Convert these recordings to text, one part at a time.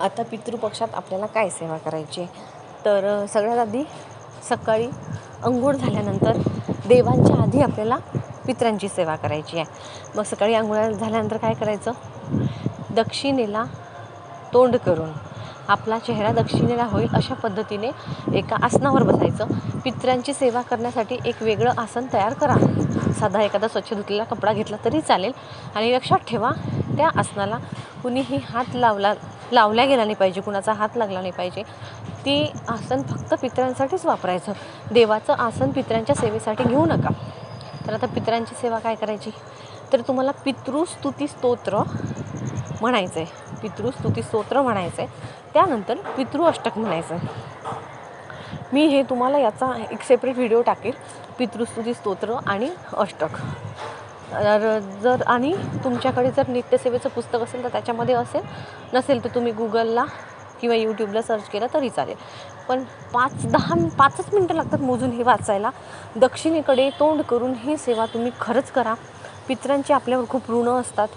आता पितृपक्षात आपल्याला काय सेवा करायची? तर सगळ्यात आधी सकाळी अंघोळ झाल्यानंतर देवांच्या आधी आपल्याला पित्रांची सेवा करायची आहे. मग सकाळी अंघोळ झाल्यानंतर काय करायचं? दक्षिणेला तोंड करून आपला चेहरा दक्षिणेला होईल अशा पद्धतीने एका आसनावर बसायचं. पित्रांची सेवा करण्यासाठी एक वेगळं आसन तयार करा. साधा एखादा स्वच्छ धुतलेला कपडा घेतला तरी चालेल. आणि लक्षात ठेवा त्या आसनाला कुणीही हात लावला लावल्या गेला नाही पाहिजे कुणाचा हात लागला नाही पाहिजे. ती आसन फक्त पित्रांसाठीच वापरायचं. देवाचं आसन पितरांच्या सेवेसाठी घेऊ नका. तर आता पितरांची सेवा काय करायची? तर तुम्हाला पितृस्तुती स्तोत्र म्हणायचं आहे पितृस्तुती स्तोत्र म्हणायचं आहे त्यानंतर पितृ अष्टक म्हणायचं आहे मी हे तुम्हाला याचा एक सेपरेट व्हिडिओ टाकेल. पितृस्तुती स्तोत्र आणि अष्टक. तर जर आणि तुमच्याकडे जर नित्यसेवेचं पुस्तक असेल तर त्याच्यामध्ये असेल नसेल तर तुम्ही गुगलला किंवा यूट्यूबला सर्च केलं तरी चालेल. पण पाच दहा पाचच मिनटं लागतात मोजून हे वाचायला. दक्षिणेकडे तोंड करून ही सेवा तुम्ही खरंच करा. पितरांचे आपल्यावर खूप ऋण असतात.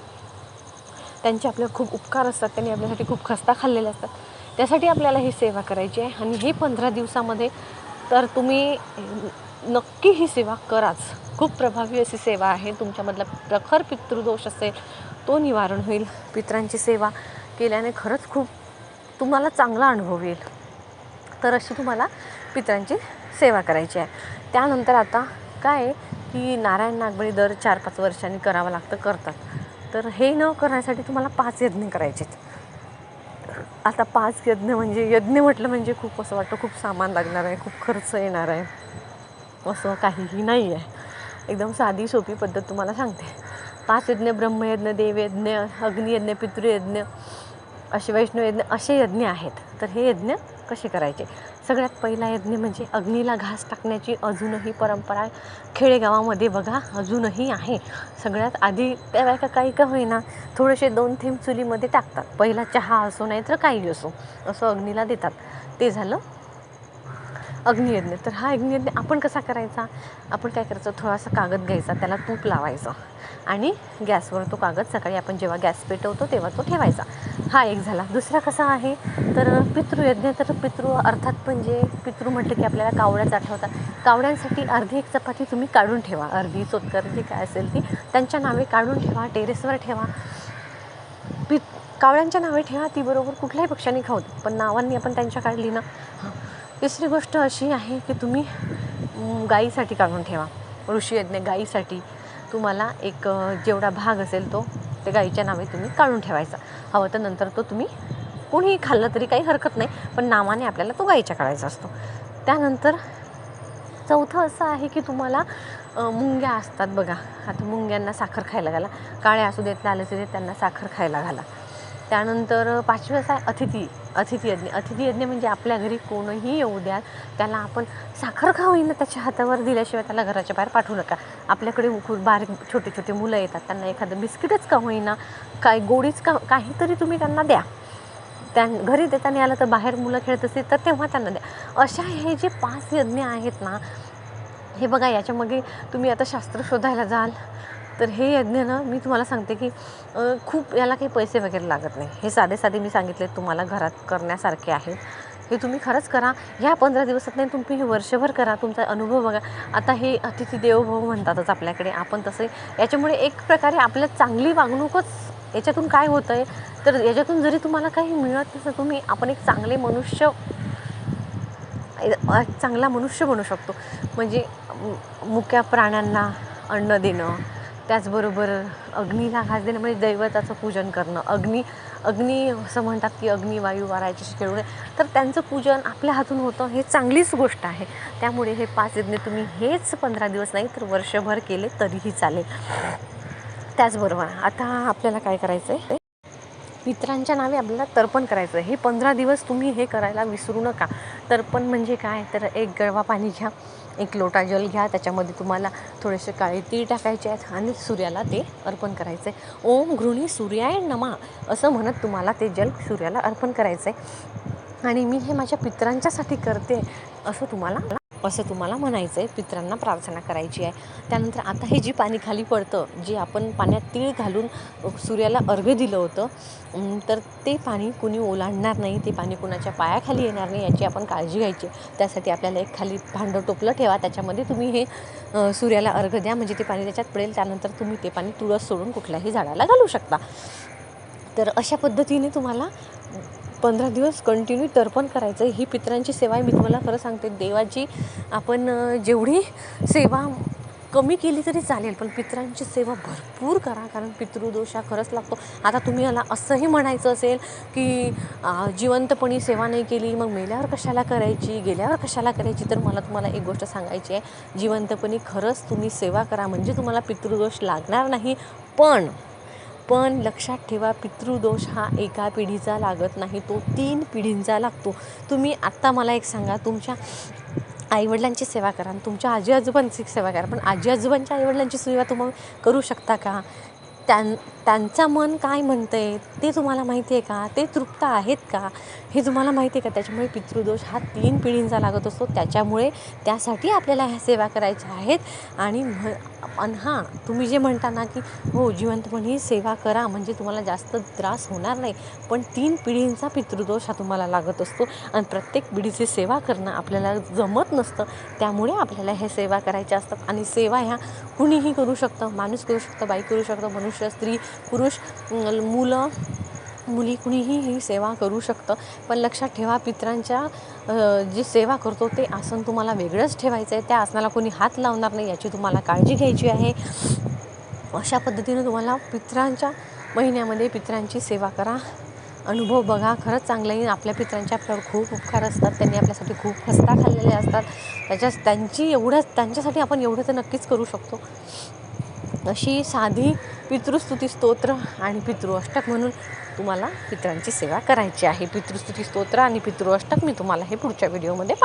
त्यांचे आपल्यावर खूप उपकार असतात. त्यांनी आपल्यासाठी खूप खस्ता खाल्लेले असतात. त्यासाठी आपल्याला ही सेवा करायची आहे. आणि हे पंधरा दिवसामध्ये तर तुम्ही नक्की ही सेवा कराच. खूप प्रभावी अशी सेवा आहे. तुमच्यामधला प्रखर पितृदोष असेल तो निवारण होईल. पितरांची सेवा केल्याने खरंच खूप तुम्हाला चांगला अनुभव येईल. तर अशी तुम्हाला पितरांची सेवा करायची आहे. त्यानंतर आता काय आहे की नारायण नागबळी दर चार पाच वर्षांनी करावं लागतं करतात. तर हे न करण्यासाठी तुम्हाला पाच यज्ञ करायचे आहेत आता पाच यज्ञ म्हणजे यज्ञ म्हटलं म्हणजे खूप असं वाटतं खूप सामान लागणार आहे खूप खर्च येणार आहे. असं काहीही नाही आहे एकदम साधी सोपी पद्धत तुम्हाला सांगते. पाच यज्ञ ब्रह्मयज्ञ देवयज्ञ अग्नियज्ञ पितृयज्ञ असे वैष्णवयज्ञ असे यज्ञ आहेत. तर हे यज्ञ कसे करायचे? सगळ्यात पहिला यज्ञ म्हणजे अग्नीला घास टाकण्याची अजूनही परंपरा खेडेगावामध्ये बघा अजूनही आहे. सगळ्यात आधी त्या बायका काही का होईना थोडेसे दोन थेंब चुलीमध्ये टाकतात. पहिला चहा असो नाही तर काही असो असं अग्नीला देतात. ते झालं. अग्नियज्ञ. तर हा अग्नियज्ञ आपण कसा करायचा? आपण काय करायचं? थोडासा कागद घ्यायचा त्याला तूप लावायचं आणि गॅसवर तो कागद सकाळी आपण जेव्हा गॅस पेटवतो तेव्हा तो ठेवायचा. हा एक झाला. दुसरा कसा आहे? तर पितृयज्ञ तर पितृ अर्थात म्हणजे पितृ म्हटलं की आपल्याला कावड्याच आठवतात कावड्यांसाठी अर्धी एक चपाती तुम्ही काढून ठेवा. अर्धी सोतकर जी काय असेल ती त्यांच्या नावे काढून ठेवा टेरेसवर ठेवा. पित कावळ्यांच्या नावे ठेवा ती बरोबर कुठल्याही पक्षाने खाऊ पण नावांनी आपण त्यांच्या काढली ना? हां तिसरी गोष्ट अशी आहे की तुम्ही गाईसाठी काढून ठेवा. ऋषीयज्ञ गाईसाठी तुम्हाला एक जेवढा भाग असेल तो त्या गाईच्या नावे तुम्ही काढून ठेवायचा. हवं तर नंतर तो तुम्ही कोणीही खाल्लं तरी काही हरकत नाही पण नावाने आपल्याला तो गाईच्या काढायचा असतो. त्यानंतर चौथं असं आहे की तुम्हाला मुंग्या असतात बघा. आता मुंग्यांना साखर खायला घाला. काळ्या असू देत लाल असू देत त्यांना साखर खायला घाला. त्यानंतर पाचवी असं आहे अतिथी अतिथीयज्ञ अतिथीयज्ञ म्हणजे आपल्या घरी कोणही येऊ द्या त्याला आपण साखर का होईना त्याच्या हातावर दिल्याशिवाय त्याला घराच्या बाहेर पाठवू नका. आपल्याकडे खूप बारीक छोटे छोटे मुलं येतात त्यांना एखादं बिस्किटच का होईना काय गोडीच का काहीतरी तुम्ही त्यांना द्या. त्या घरी देताना आलं तर बाहेर मुलं खेळत असतील तर तेव्हा त्यांना द्या. अशा हे जे पाच यज्ञ आहेत ना हे बघा याच्यामध्ये तुम्ही आता शास्त्र शोधायला जाल. तर हे यज्ञ ना मी तुम्हाला सांगते की खूप याला काही पैसे वगैरे लागत नाही. हे साधे साधे मी सांगितले तुम्हाला घरात करण्यासारखे आहेत हे तुम्ही खरंच करा. ह्या पंधरा दिवसात नाही तुम्ही हे वर्षभर करा. तुमचा अनुभव बघा. आता हे अतिथी देवभाव म्हणतातच आपल्याकडे. आपण तसे याच्यामुळे एक प्रकारे आपल्या चांगली वागणूकच याच्यातून काय होतं आहे तर याच्यातून जरी तुम्हाला काही मिळत नसेल तुम्ही आपण एक चांगले मनुष्य एक चांगला मनुष्य बनू शकतो. म्हणजे मुक्या प्राण्यांना अन्न देणं त्याचबरोबर अग्नीला घास देणं म्हणजे दैवताचं पूजन करणं. अग्नी अग्नी असं म्हणतात की अग्नी वायू वारायचे खेळू नये तर त्यांचं पूजन आपल्या हातून होतं हे चांगलीच गोष्ट आहे. त्यामुळे हे पाच यज्ञ तुम्ही हेच पंधरा दिवस नाही तर वर्षभर केले तरीही चालेल. त्याचबरोबर आता आपल्याला काय करायचं आहे मित्रांच्या नावे आपल्याला तर्पण करायचं आहे हे पंधरा दिवस तुम्ही हे करायला विसरू नका. तर्पण म्हणजे काय? तर एक गळवा पाणी घ्या. एक लोटा जल घ्या त्याच्यामध्ये तुम्हाला थोडेसे काळे तीळ टाकायचे आहेत आणि सूर्याला ते अर्पण करायचं आहे ओम घृणी सूर्याय नमा असं म्हणत तुम्हाला ते जल सूर्याला अर्पण करायचं आहे आणि मी हे माझ्या पित्रांच्यासाठी करते असं तुम्हाला असं तुम्हाला म्हणायचं आहे पित्रांना प्रार्थना करायची आहे. त्यानंतर आता हे जी पाणी खाली पडतं जे आपण पाण्यात तीळ घालून सूर्याला अर्घ्य दिलं होतं तर ते पाणी कुणी ओलांडणार नाही ते पाणी कुणाच्या पायाखाली येणार नाही याची आपण काळजी घ्यायची त्यासाठी आपल्याला एक खाली भांडं टोपलं ठेवा त्याच्यामध्ये तुम्ही हे सूर्याला अर्घ द्या म्हणजे ते पाणी त्याच्यात पडेल त्यानंतर तुम्ही ते पाणी तुळस सोडून कुठल्याही झाडाला घालू शकता. तर अशा पद्धतीने तुम्हाला पंधरा दिवस कंटिन्यू तर्पण करायचं. ही पितरांची सेवा आहे. मी तुम्हाला खरं सांगते देवाची आपण जेवढी सेवा कमी केली तरी चालेल पण पितरांची सेवा भरपूर करा कारण पितृदोष हा खरंच लागतो. आता तुम्ही याला असंही म्हणायचं असेल की जिवंतपणी सेवा नाही केली मग मेल्यावर कशाला करायची गेल्यावर कशाला करायची? तर मला तुम्हाला एक गोष्ट सांगायची आहे. जिवंतपणी खरंच तुम्ही सेवा करा म्हणजे तुम्हाला पितृदोष लागणार नाही पण पण लक्षात ठेवा पितृदोष हा एका पिढीचा लागत नाही तो तीन पिढींचा लागतो. तुम्ही आत्ता मला एक सांगा तुमच्या आईवडिलांची सेवा करा आणि तुमच्या आजी आजोबांची सेवा करा पण आजी आजोबांच्या आईवडिलांची सेवा तुम्ही करू शकता का? त्यां त्यांचं मन काय म्हणतंय ते तुम्हाला माहिती आहे का? ते तृप्त आहेत का? हे तुम्हाला माहिती आहे का? त्याच्यामुळे पितृदोष हा तीन पिढींचा लागत असतो. त्याच्यामुळे त्यासाठी आपल्याला ह्या सेवा करायच्या आहेत. आणि म्ह आणि हां तुम्ही जे म्हणता ना की हो जिवंतपणी सेवा करा म्हणजे तुम्हाला जास्त त्रास होणार नाही. पण तीन पिढींचा पितृदोष हा तुम्हाला लागत असतो. आणि प्रत्येक पिढीची सेवा करणं आपल्याला जमत नसतं. त्यामुळे आपल्याला हे सेवा करायच्या असतात. आणि सेवा ह्या कुणीही करू शकतं माणूस करू शकतं बाई करू शकतं मनुष्य स्त्री पुरुष मुलं मुली कुणीही ही सेवा करू शकतं. पण लक्षात ठेवा पित्रांच्या जी सेवा करतो ते आसन तुम्हाला वेगळंच ठेवायचं आहे. त्या आसनाला कोणी हात लावणार नाही याची तुम्हाला काळजी घ्यायची आहे. अशा पद्धतीनं तुम्हाला पित्रांच्या महिन्यामध्ये पित्रांची सेवा करा. अनुभव बघा खरंच चांगला येईल आपल्या पित्रांचे आपल्यावर खूप उपकार असतात. त्यांनी आपल्यासाठी खूप हस्ता खाल्लेले असतात. त्याच्या त्यांची एवढंच त्यांच्यासाठी आपण एवढं तर नक्कीच करू शकतो. अशी साधी पितृस्तुती स्तोत्र आणि पितृअष्टक म्हणून तुम्हाला पित्रांची सेवा करायची आहे. पितृस्तुती स्तोत्र आणि पितृअष्टक मी तुम्हाला हे पुढच्या व्हिडिओमध्ये